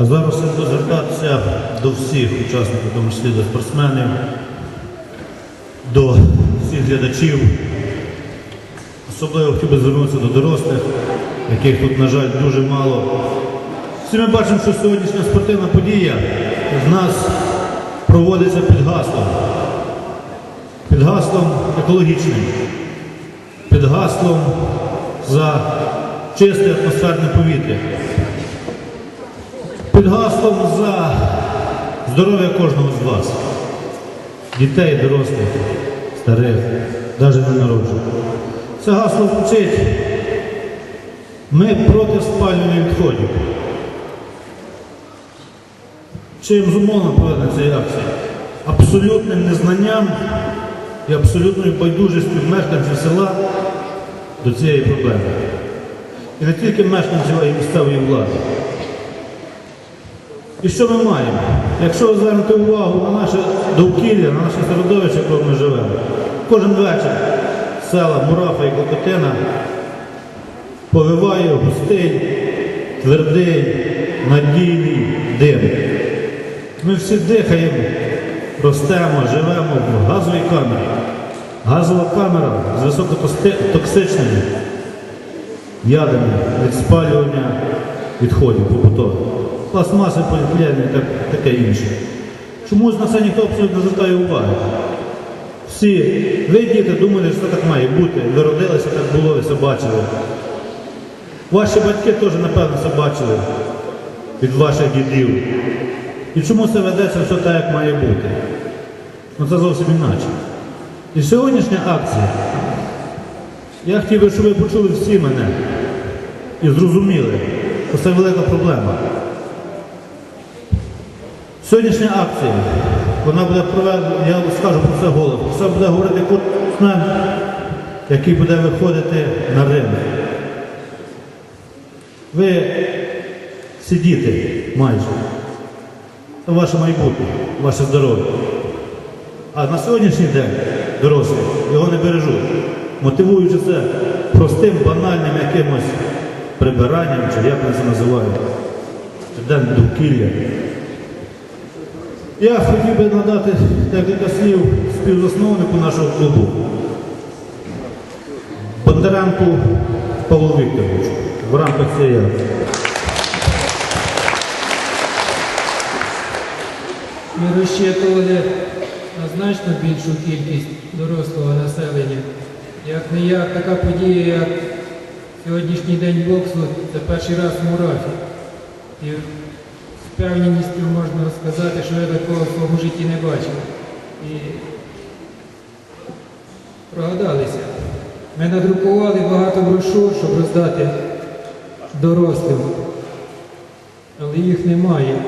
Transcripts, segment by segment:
А зараз буду звертатися до всіх учасників, тому числі до спортсменів, до всіх глядачів. Особливо хотів би звернутися до дорослих, яких тут, на жаль, дуже мало. Всі ми бачимо, що сьогоднішня спортивна подія в нас проводиться під гаслом. Під гаслом екологічним, під гаслом за чисте атмосферне повітря, під гаслом за здоров'я кожного з вас, дітей, дорослих, старих, навіть ненароджених. Це гасло звучить. Ми проти спалювання відходів. Чим зумовлено проведення цієї акції? Абсолютним незнанням і абсолютною байдужістю мешканців села до цієї проблеми. І не тільки мешканців, а й місцевої влади. І що ми маємо? Якщо ви звернете увагу на наше довкілля, на наше середовище, якому ми живемо, кожен вечір села Мурафа і Клокотина повиває густий, твердий, надійний дим. Ми всі дихаємо, ростемо, живемо в газовій камері. Газова камера з високотоксичними ядами від спалювання відходів побутових. Пластмаси, поліетилени і так, таке інше. Чомусь на це ніхто абсолютно не звертає уваги. Всі ви діти думали, що так має бути. Ви родилися, так було, ви все бачили. Ваші батьки теж, напевно, це бачили від ваших дідів. І чому це ведеться все так, як має бути? Ну це зовсім інакше. І сьогоднішня акція, я хотів би, щоб ви почули всі мене і зрозуміли, що це велика проблема. Сьогоднішня акція, вона буде проведена, я скажу про це голову, це буде говорити курсмен, який буде виходити на ринок. Ви всі діти майже. Це ваше майбутнє, ваше здоров'я. А на сьогоднішній день дорослі його не бережуть, мотивуючи це простим, банальним якимось прибиранням, чи як вони це називають, щоденне довкілля. Я хотів би надати декілька слів співзасновнику нашого клубу Бондаренку Павлу Вікторовичу в рамках цієї. Ми розчитували на значно більшу кількість дорослого населення. Як не як така подія, як сьогоднішній день боксу, це перший раз в Мурафі. Впевненістю можна сказати, що я такого в своєму житті не бачив. І прогадалися. Ми надрукували багато брошур, щоб роздати дорослим, але їх немає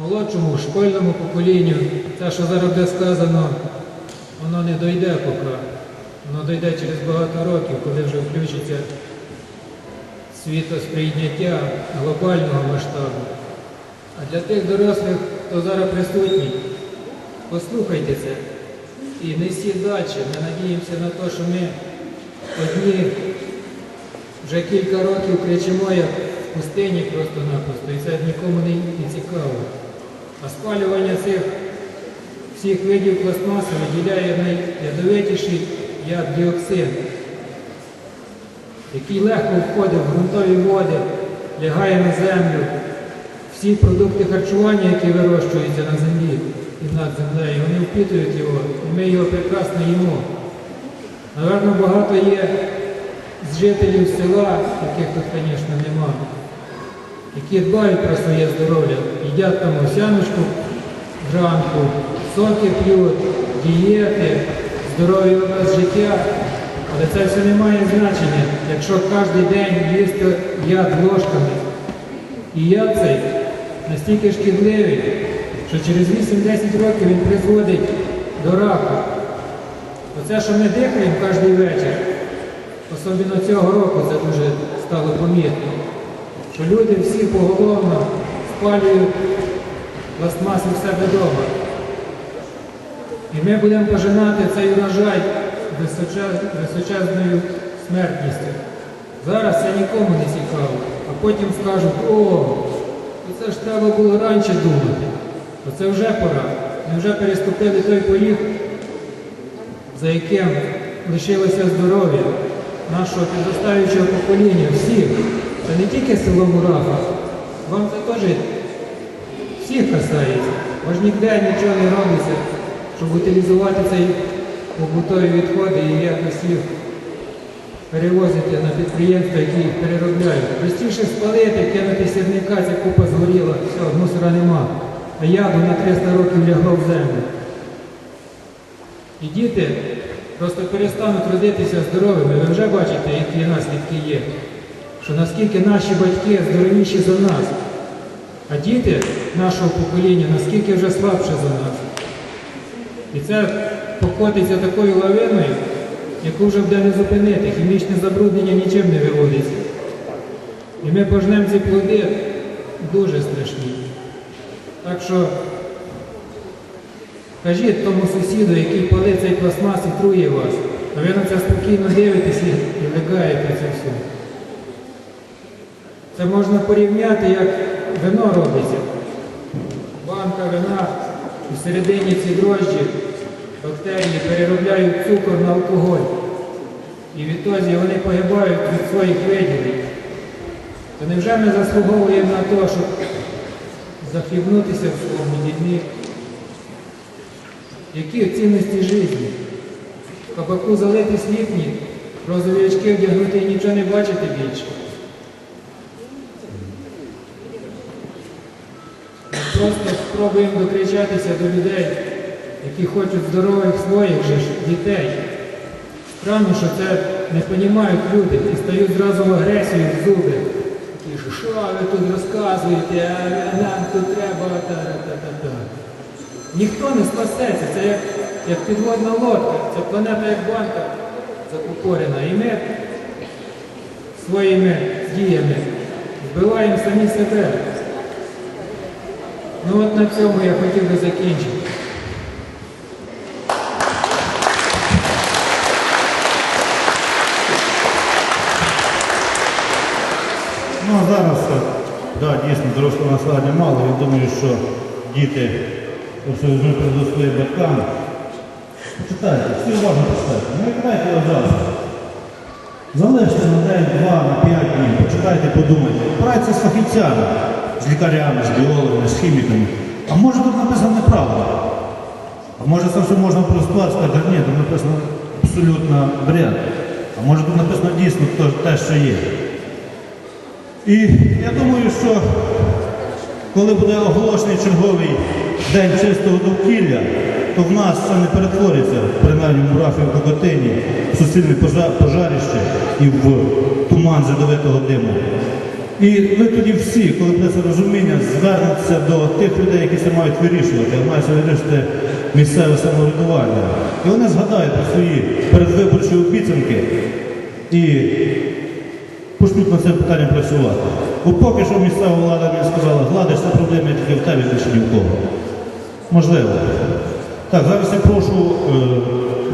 молодшому школьному поколінню, те, що зараз буде сказано, воно не дойде поки. Воно дойде через багато років, коли вже включиться світосприйняття глобального масштабу. А для тих дорослих, хто зараз присутній, послухайте це і несіть далі. Ми надіємося на те, що ми одні вже кілька років кричимо, як в пустині просто-напросто, і це нікому не, цікаво. А спалювання цих всіх видів пластмаси виділяє найядовитіший яд діоксин, який легко входить в ґрунтові води, лягає на землю. Всі продукти харчування, які вирощуються на землі і над землею, вони впитують його, і ми його прекрасно їмо. Наверно, багато є з жителів села, яких тут, звісно, немає які дбають про своє здоров'я, їдять там овсяночку зранку, соки п'ють, дієти, здоровий образ життя. Але це все не має значення, якщо кожен день їсти яд ложками. І яд цей настільки шкідливий, що через 8-10 років він призводить до раку. Оце, що ми дихаємо кожен вечір, особливо цього року це дуже стало помітно що люди всі поголовно спалюють пластмаси в себе вдома. І ми будемо пожинати цей урожай височезною смертністю. Зараз це нікому не цікаво, а потім скажуть, о, це ж треба було раніше думати. То це вже пора. Ми вже переступили той поріг, за яким лишилося здоров'я нашого підростаючого покоління, всіх. Це не тільки село Мураха, вам це теж всіх касається. Бо ж ніде нічого не робиться, щоб утилізувати цей побутові відходи і якось їх перевозити на підприємства, які їх переробляють. Простіше спалити, кинути сірника, ця купа згоріла, все, мусора нема. А яду на 300 років лягло в землю. І діти просто перестануть родитися здоровими. Ви вже бачите, які наслідки є. Що наскільки наші батьки здоровіші за нас, а діти нашого покоління наскільки вже слабше за нас. І це покотиться такою лавиною, яку вже буде не зупинити. Хімічне забруднення нічим не виводиться. І ми пожнемо ці плоди дуже страшні. Так що кажіть тому сусіду, який палить цей пластмас і трує вас, а ви на це спокійно дивитесь і легаєте це все. Це можна порівняти, як вино робиться. Банка вина всередині ці дрожджі, бактерії переробляють цукор на алкоголь. І відтоді вони погибають від своїх виділень. То невже ми заслуговуємо на те, щоб захлібнутися в своєму дідні? Які цінності житті? Кабаку залити сліпні, розові очки вдягнути і нічого не бачити більше. Ми просто спробуємо докричатися до людей, які хочуть здорових своїх же ж дітей. Странно, що це не розуміють люди і стають зразу в агресію в зуби. Такі, що ви тут розказуєте, а нам тут треба та-та-та-та. Ніхто не спасеться, це як, як підводна лодка, ця планета як банка закупорена. І ми своїми діями вбиваємо самі себе. Ну от на цьому я хотів би закінчити. Ну а зараз, е, да, дійсно, дорослого населення мало. Я думаю, що діти до своїх батькам. Почитайте, всі уважно почитайте. Не викидайте його зараз. Залиште на день, два, на п'ять днів, почитайте, подумайте. Праця з фахівцями, з лікарями, з біологами, з хіміками. А може тут написано неправда. А може це все можна простувати, сказати, ні, тут написано абсолютно бред. А може тут написано дійсно те, що є. І я думаю, що коли буде оголошений черговий день чистого довкілля, то в нас це не перетвориться, принаймні в Мурахі в Кокотині, в суцільне пожа- пожарище і в туман задовитого диму. І ви тоді всі, коли буде це розуміння, звернуться до тих людей, які це мають вирішувати, а це вирішити місцеве самоврядування. І вони згадають про свої передвиборчі обіцянки і почнуть над цим питанням працювати. Бо поки що місцева влада мені сказала, гладиш це проблеми тільки в тебе більше ні в кого. Можливо. Так, зараз я прошу е,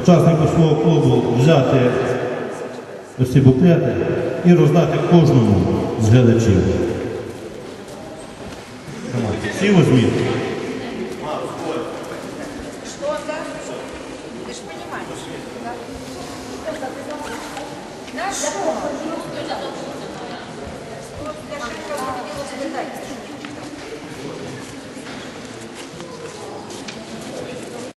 учасників свого клубу взяти ось ці буклети і роздати кожному з глядачів. Всі візьміть.